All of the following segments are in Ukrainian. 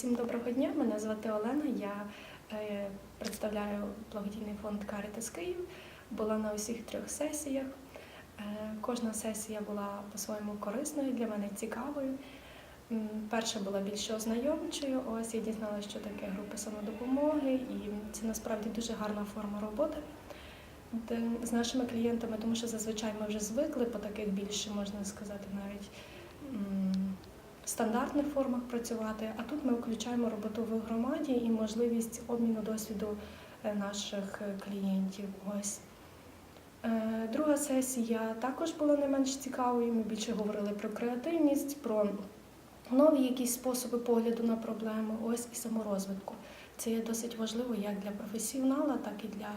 Всім доброго дня. Мене звати Олена. Я е, представляю благодійний фонд Caritas Київ. Була на усіх трьох сесіях. Е, Кожна сесія була по-своєму корисною, для мене цікавою. Перша була більше ознайомчою. Ось я дізналася, що таке групи самодопомоги, і це насправді дуже гарна форма роботи з нашими клієнтами, тому що зазвичай ми вже звикли по таких більше, можна сказати, навіть стандартних формах працювати. А тут ми включаємо роботу в громаді і можливість обміну досвіду е, наших е, клієнтів. Ось. Е, Друга сесія також була не менш цікавою. Ми більше говорили про креативність, про нові якісь способи погляду на проблему, ось і саморозвитку. Це є досить важливо як для професіонала, так і для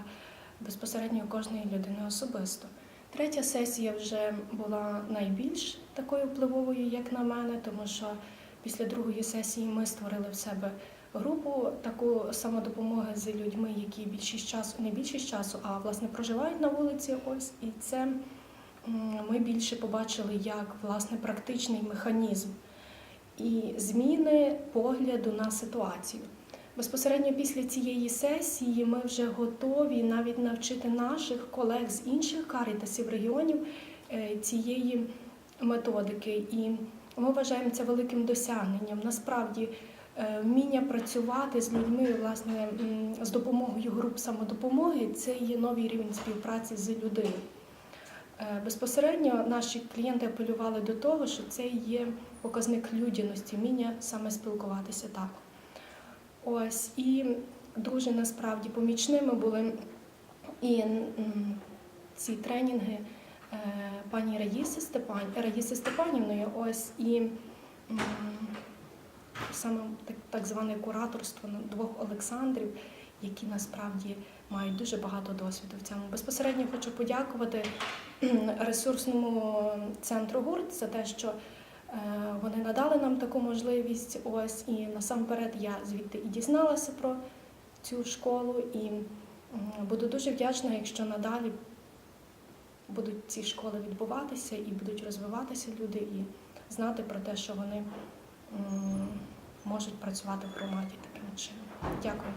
безпосередньо кожної людини особисто. Третя сесія вже була найбільш такою впливовою, як на мене, тому що після другої сесії ми створили в себе групу таку самодопомоги з людьми, які більшість часу, не більшість часу, а власне проживають на вулиці. Ось і це ми більше побачили як власне практичний механізм і зміни погляду на ситуацію. Безпосередньо після цієї сесії ми вже готові навіть навчити наших колег з інших карітасів регіонів е, цієї методики. І ми вважаємо це великим досягненням. Насправді, е, вміння працювати з людьми, власне, з допомогою груп самодопомоги це є новий рівень співпраці з людиною. Е, Безпосередньо наші клієнти апелювали до того, що це є показник людяності, вміння саме спілкуватися так. Ось і дуже насправді помічними були і ці тренінги е, пані Раїси Степан, Раїси Степанівної. Ось і саме так, так зване кураторство двох Олександрів, які насправді мають дуже багато досвіду в цьому. Безпосередньо хочу подякувати ресурсному центру ГУРТ за те, що вони надали нам таку можливість. Ось і насамперед я звідти і дізналася про цю школу, і буду дуже вдячна, якщо надалі будуть ці школи відбуватися і будуть розвиватися люди і знати про те, що вони можуть працювати в громаді таким чином. Дякую.